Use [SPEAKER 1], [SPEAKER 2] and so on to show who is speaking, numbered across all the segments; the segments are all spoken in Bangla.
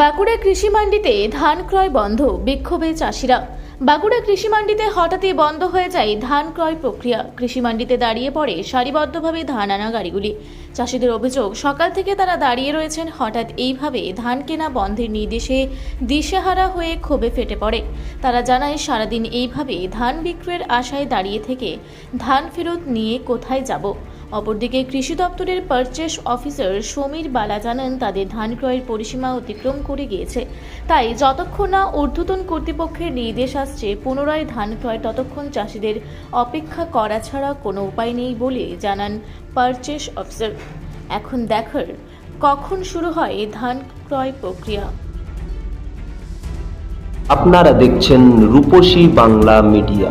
[SPEAKER 1] বাঁকুড়া কৃষি মান্ডিতে ধান ক্রয় বন্ধ, বিক্ষোভে চাষিরা। বাঁকুড়া কৃষি মান্ডিতে হঠাৎই বন্ধ হয়ে যায় ধান ক্রয় প্রক্রিয়া। কৃষি মান্ডিতে দাঁড়িয়ে পড়ে সারিবদ্ধভাবে ধান আনা গাড়িগুলি। চাষিদের অভিযোগ, সকাল থেকে তারা দাঁড়িয়ে রয়েছেন, হঠাৎ এইভাবে ধান কেনা বন্ধের নির্দেশে দিশেহারা হয়ে ক্ষোভে ফেটে পড়ে। তারা জানায়, সারাদিন এইভাবে ধান বিক্রয়ের আশায় দাঁড়িয়ে থেকে ধান ফেরত নিয়ে কোথায় যাব? অপরদিকে কৃষি দপ্তরের পারচেস অফিসার সমীর বালা জানান, তাদের ধান ক্রয়ের পরিসীমা অতিক্রম করে গিয়েছে। তাই যতক্ষণ না ঊর্ধ্বতন কর্তৃপক্ষের নির্দেশ আসছে, পুনরায় ধান ক্রয় ততক্ষণ চাষিদের অপেক্ষা করা ছাড়া কোনো উপায় নেই বলে জানান পারচেস অফিসার এখন দেখার কখন শুরু হয় ধান ক্রয় প্রক্রিয়া।
[SPEAKER 2] আপনারা দেখছেন রূপসী বাংলা মিডিয়া।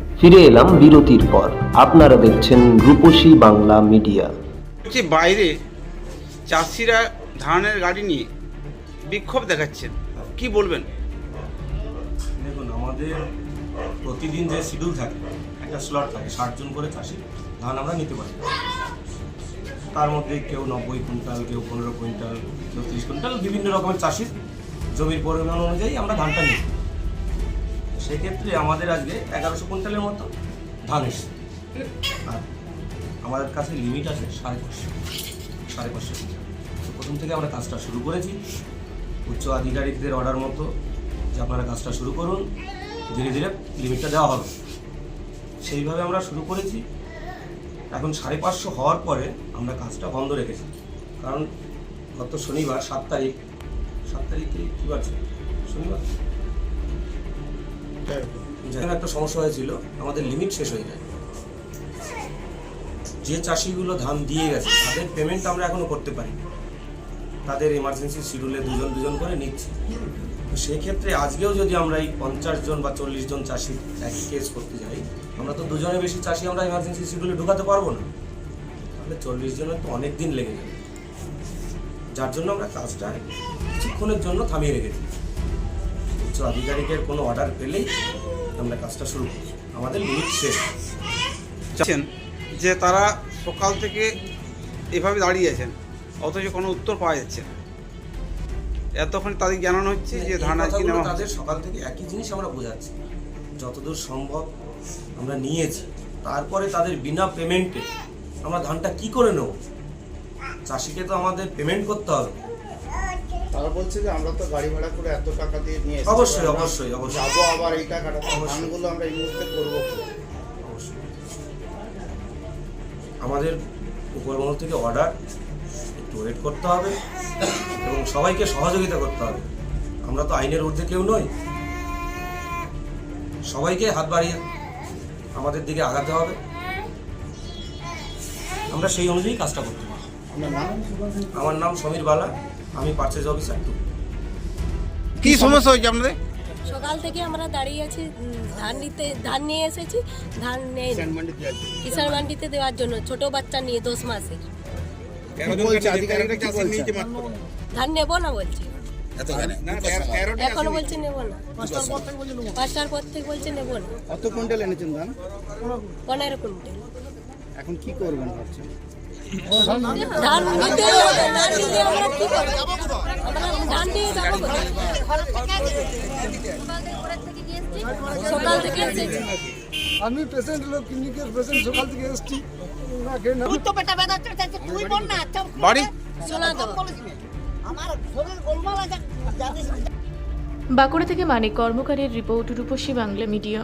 [SPEAKER 2] ফিরে এলাম বিরতির পর। আপনারা দেখছেন রূপসী বাংলা মিডিয়া।
[SPEAKER 3] যে বাইরে চাষিরা ধানের গাড়ি নিয়ে বিক্ষোভ দেখাচ্ছেন। কি বলবেন?
[SPEAKER 4] দেখুন আমাদের প্রতিদিন যে শিডিউল থাকে একটা স্লট থাকে ষাট জন করে চাষি ধান আমরা নিতে পারি। তার মধ্যে কেউ নব্বই কুইন্টাল কেউ পনেরো কুইন্টাল কেউ তিরিশ কুইন্টাল বিভিন্ন রকমের চাষির জমির পরিমাণ অনুযায়ী আমরা ধানটা নিই। সেক্ষেত্রে আমাদের আজকে এগারোশো কুইন্টালের মতো ধান এসছে। আর আমাদের কাছে লিমিট আছে সাড়ে পাঁচশো সাড়ে পাঁচশো কুইন্টাল তো প্রথম থেকে আমরা কাজটা শুরু করেছি। উচ্চ আধিকারিকদের অর্ডার মতো যে আপনারা কাজটা শুরু করুন, ধীরে ধীরে লিমিটটা দেওয়া হবে। সেইভাবে আমরা শুরু করেছি। এখন সাড়ে পাঁচশো হওয়ার পরে আমরা কাজটা বন্ধ রেখেছি। কারণ গত শনিবার, সাত তারিখ, সাত তারিখে কী বার শনিবার? যেখানে একটা সমস্যা হয়েছিল, আমাদের লিমিট শেষ হয়ে যায়। যে চাষিগুলো ধান দিয়ে গেছে, তাদের পেমেন্ট আমরা এখনও করতে পারি তাদের এমার্জেন্সি শিডিউলে দুজন দুজন করে নিচ্ছি। তো সেই ক্ষেত্রে আজকেও যদি আমরা এই পঞ্চাশ জন বা চল্লিশ জন চাষি একই কেস করতে যাই, আমরা তো দুজনের বেশি চাষি আমরা এমার্জেন্সি শিডিউলে ঢোকাতে পারব না। তাহলে চল্লিশ জনের তো অনেক দিন লেগে যাবে। যার জন্য আমরা কাজটা কিছুক্ষণের জন্য থামিয়ে রেখেছি। উচ্চ আধিকারিকের কোনো অর্ডার পেলেই আমরা কাজটা শুরু করি। আমাদের লিমিট শেষ।
[SPEAKER 3] চাচ্ছেন যে তারা সকাল থেকে এভাবে দাঁড়িয়ে আছেন অথচ কোনো উত্তর পাওয়া যাচ্ছে না। এতক্ষণ তাদের জানানো হচ্ছে যে ধান আজকে নেওয়া
[SPEAKER 4] তাদের সকাল থেকে একই জিনিস আমরা বোঝাচ্ছি। যতদূর সম্ভব আমরা নিয়েছি। তারপরে তাদের বিনা পেমেন্টে আমরা ধানটা কি করে নেব? চাষিকে তো আমাদের পেমেন্ট করতে হবে।
[SPEAKER 5] তারা বলছে যে আমরা তো গাড়ি ভাড়া করে এত টাকা দিয়ে নিয়ে
[SPEAKER 4] অবশ্যই, অবশ্যই, অবশ্যই।
[SPEAKER 5] যাব আবার এই টাকাটা। ধানগুলো আমরা এই মুহূর্তে করব।
[SPEAKER 4] অবশ্যই। আমাদের উপরমহল থেকে অর্ডার একটু ওয়েট করতে হবে এবং সবাইকে সহযোগিতা করতে হবে। আমরা তো আইনের ঊর্ধ্বে কেউ নই। সবাইকে হাত বাড়িয়ে আমাদের দিকে আগাতে হবে। আমরা সেই অনুযায়ী কাজটা করতে পারব। আমার নাম সমীর বালা। আমি পার্চেজ অফিসার টু
[SPEAKER 3] কি সমস্যা হয়েছে আপনাদের?
[SPEAKER 6] সকাল থেকে আমরা দাঁড়িয়ে আছি ধান নিতে ধান নিয়ে এসেছি ধান নেই। কিষাণ মান্ডিতে দেওয়ার জন্য ছোট বাচ্চা নিয়ে দশ মাসের।
[SPEAKER 5] বলছে?
[SPEAKER 6] ধান নেব না বলছি। এখনও বলছে নেব না। পাঁচটার পর থেকে বলছে নেব না।
[SPEAKER 5] কত কুইন্টাল এনেছেন ধান?
[SPEAKER 6] পনেরো কুইন্টাল।
[SPEAKER 5] এখন কি করবেন ভাবছেন?
[SPEAKER 6] ধান নিতে হবে না নিলে আমরা কি করব আমরা ধান দিয়ে যাব সকাল থেকে
[SPEAKER 7] আমি পেশেন্ট লোক ক্লিনিকের পেশেন্ট সকাল থেকে এসছি।
[SPEAKER 8] তুই তো হচ্ছে, তুই বল না আচ্ছা,
[SPEAKER 3] বাড়ি?
[SPEAKER 6] শোনা
[SPEAKER 8] নে। আমার শরীর গোলমাল আছে
[SPEAKER 1] বাঁকুড়া থেকে মানিক কর্মকারের রিপোর্ট রূপসী বাংলা মিডিয়া।